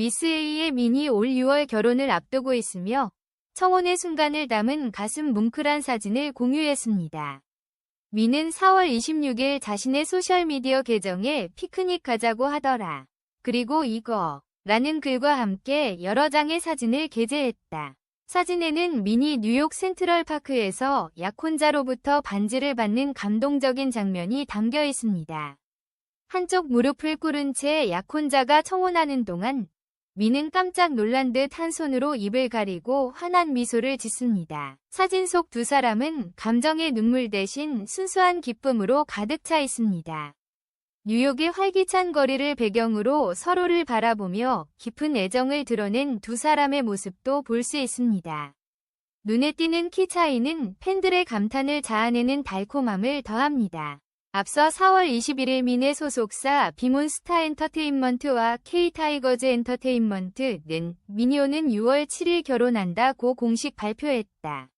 미스 A의 미니 올 6월 결혼을 앞두고 있으며 청혼의 순간을 담은 가슴 뭉클한 사진을 공유했습니다. 미는 4월 26일 자신의 소셜미디어 계정에 피크닉 가자고 하더라. 그리고 이거 라는 글과 함께 여러 장의 사진을 게재했다. 사진에는 미니 뉴욕 센트럴 파크에서 약혼자로부터 반지를 받는 감동적인 장면이 담겨 있습니다. 한쪽 무릎을 꿇은 채 약혼자가 청혼하는 동안 미는 깜짝 놀란 듯 한 손으로 입을 가리고 환한 미소를 짓습니다. 사진 속 두 사람은 감정의 눈물 대신 순수한 기쁨으로 가득 차 있습니다. 뉴욕의 활기찬 거리를 배경으로 서로를 바라보며 깊은 애정을 드러낸 두 사람의 모습도 볼 수 있습니다. 눈에 띄는 키 차이는 팬들의 감탄을 자아내는 달콤함을 더합니다. 앞서 4월 21일 미네 소속사 비몬스타 엔터테인먼트와 K타이거즈 엔터테인먼트는 미니오는 6월 7일 결혼한다고 공식 발표했다.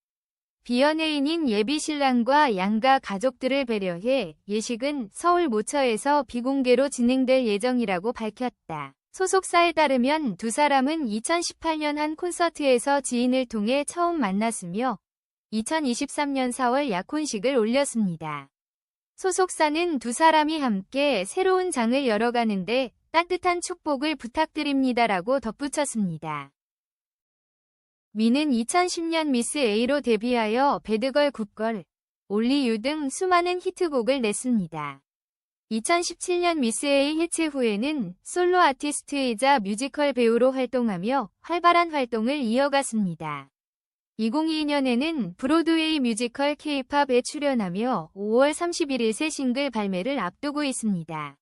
비연예인인 예비 신랑과 양가 가족들을 배려해 예식은 서울 모처에서 비공개로 진행될 예정이라고 밝혔다. 소속사에 따르면 두 사람은 2018년 한 콘서트에서 지인을 통해 처음 만났으며 2023년 4월 약혼식을 올렸습니다. 소속사는 두 사람이 함께 새로운 장을 열어가는데 따뜻한 축복을 부탁드립니다라고 덧붙였습니다. 미는 2010년 미스 A로 데뷔하여 배드걸 굿걸, 올리유 등 수많은 히트곡을 냈습니다. 2017년 미스 A 해체 후에는 솔로 아티스트이자 뮤지컬 배우로 활동하며 활발한 활동을 이어갔습니다. 2022년에는 브로드웨이 뮤지컬 K-팝에 출연하며 5월 31일 새 싱글 발매를 앞두고 있습니다.